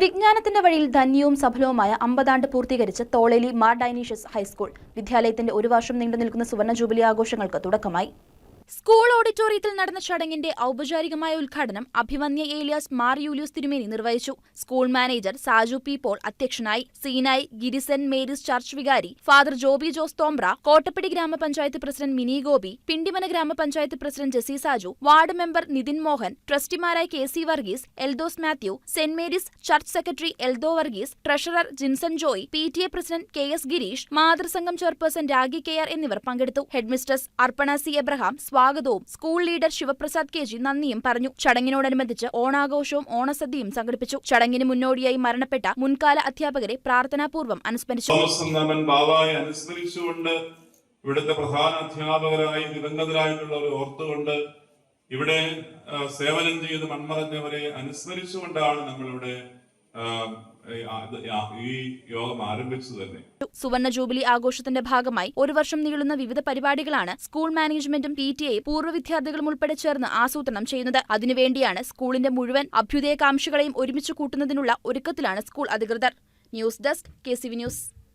വിജ്ഞാനത്തിന്റെ വഴിയിൽ ധന്യവും സഫലവുമായ അമ്പതാണ്ട് പൂർത്തീകരിച്ച് Tholeli Mar Dionysius high school. വിദ്യാലയത്തിന്റെ ഒരു വർഷം നീണ്ടു നിൽക്കുന്ന സുവർണ ജൂബിലി ആഘോഷങ്ങൾക്ക് തുടക്കമായി. സ്കൂൾ ഓഡിറ്റോറിയത്തിൽ നടന്ന ചടങ്ങിന്റെ ഔപചാരികമായ ഉദ്ഘാടനം അഭിമന്യ ഏലിയാസ് മാർ യൂലിയസ് തിരുമേനി നിർവഹിച്ചു. School manager Saju P Paul അധ്യക്ഷനായി സീനായി ഗിരിസൻ മേരിസ് ചർച്ച് വികാരി ഫാദർ ജോബി ജോസ് തോംബ്ര കോട്ടപ്പടി ഗ്രാമപഞ്ചായത്ത് പ്രസിഡന്റ് മിനി ഗോപി പിണ്ടിമന ഗ്രാമപഞ്ചായത്ത് president Jessy Saju ward member Nithin Mohan ട്രസ്റ്റിമാരായ K C Varghese Eldhose Mathew saint Mary's church secretary Eldho Varghese treasurer Jinson Joy P T A president K S Gireesh മാതൃസംഘം chairperson Ragi K R എന്നിവർ പങ്കെടുത്തു. Headmistress Arpana C Abraham സ്വാഗതവും. School leader Sivaprasad K G നന്ദിയും പറഞ്ഞു. ചടങ്ങിനോടനുബന്ധിച്ച് ഓണാഘോഷവും ഓണസദ്യയും സംഘടിപ്പിച്ചു. ചടങ്ങിന് മുന്നോടിയായി മരണപ്പെട്ട മുൻകാല അധ്യാപകരെ പ്രാർത്ഥനാപൂർവം അനുസ്മരിച്ചു. അനുസ്മരിച്ചുകൊണ്ട് ഇവിടുത്തെ പ്രധാന അധ്യാപകരായി ദിവംഗതരായിട്ടുള്ളവരെ ഓർത്തുകൊണ്ട് ഇവിടെ സേവനം ചെയ്ത് മൺമറഞ്ഞവരെ അനുസ്മരിച്ചുകൊണ്ടാണ് നമ്മളിവിടെ ഈ- യോഗം ആരംഭിച്ചു തന്നെ. സുവർണ ജൂബിലി ആഘോഷത്തിന്റെ ഭാഗമായി ഒരു വർഷം നീളുന്ന വിവിധ പരിപാടികളാണ് സ്കൂൾ മാനേജ്മെന്റും പി ടി എയും പൂർവ വിദ്യാർത്ഥികളും ഉൾപ്പെടെ ചേർന്ന് ആസൂത്രണം ചെയ്യുന്നത്. അതിനുവേണ്ടിയാണ് സ്കൂളിന്റെ മുഴുവൻ അഭ്യുദയകാംക്ഷികളെയും ഒരുമിച്ച് കൂട്ടുന്നതിനുള്ള ഒരുക്കത്തിലാണ് സ്കൂൾ അധികൃതർ. News desk K news.